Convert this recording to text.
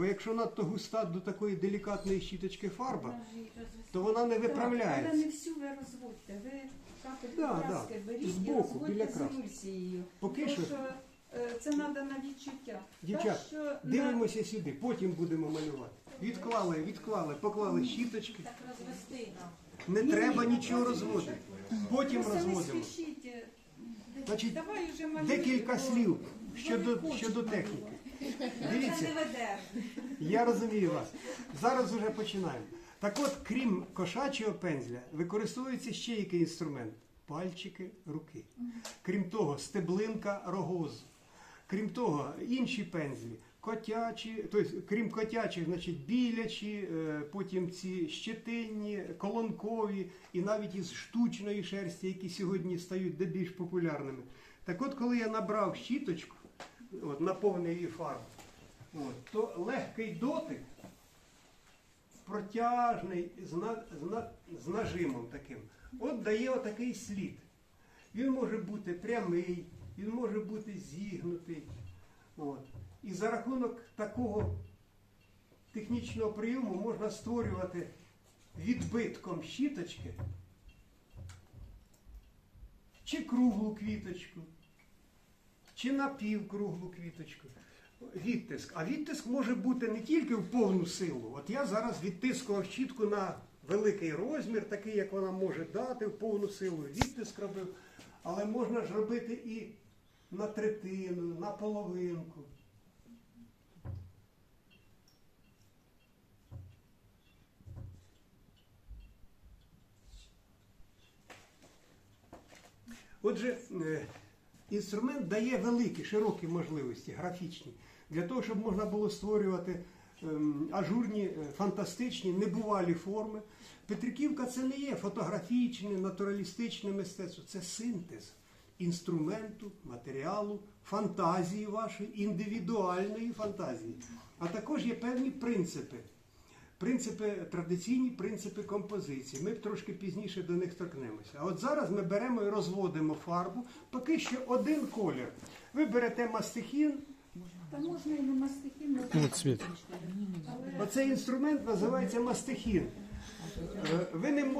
Бо якщо надто густа до такої делікатної щіточки фарба, то вона не виправляється. не всю ви розводьте. Ви капельку Да, краски да. беріть Збоку, і розводьте з емульсією. Поки Тому що- що е, це треба на відчуття. Дівчат, що на- Дивимося сюди, потім будемо малювати. Відклали, відклали, поклали щіточки. Так розвести. Не Ні, треба ні, нічого розводити. Потім Просто розводимо. е, Значить, Давай вже малюй, Декілька слів щодо, щодо техніки. Не веде. я розумію вас. Зараз вже починаємо. Так от, крім кошачого пензля, використовується ще який інструмент? Пальчики руки. Крім того, стеблинка рогозу. Крім того, інші пензлі. Котячі, тобто, крім котячих, значить, білячі, е, потім ці щетинні, колонкові і навіть із штучної шерсті, які сьогодні стають де більш популярними. Так от, коли я набрав щіточку, от, наповнив її фарбу, от, то легкий дотик, протяжний, з, на- з, на- з нажимом таким, от дає отакий слід. Він може бути прямий, він може бути зігнутий. От. І за рахунок такого технічного прийому можна створювати відбитком щіточки чи круглу квіточку, чи напівкруглу квіточку. Відтиск. А відтиск може бути не тільки в повну силу. От я зараз відтискував щітку на великий розмір, такий, як вона може дати, в повну силу. Відтиск робив. Але можна ж робити і на третину, на половинку. Отже, е, інструмент дає великі, широкі можливості, графічні, для того, щоб можна було створювати ем, ажурні, е, фантастичні, небувалі форми. Петриківка це не є фотографічне, натуралістичне мистецтво, це синтез інструменту, матеріалу, фантазії вашої, індивідуальної фантазії. А також є певні принципи. Принципи, традиційні принципи композиції. Ми б трошки пізніше до них торкнемося. А от зараз ми беремо і розводимо фарбу. Поки що один колір. Ви берете мастихін. Та можна і не мастихін. Цвіт. Але Оцей інструмент називається мастихін. Е, Ви не можете.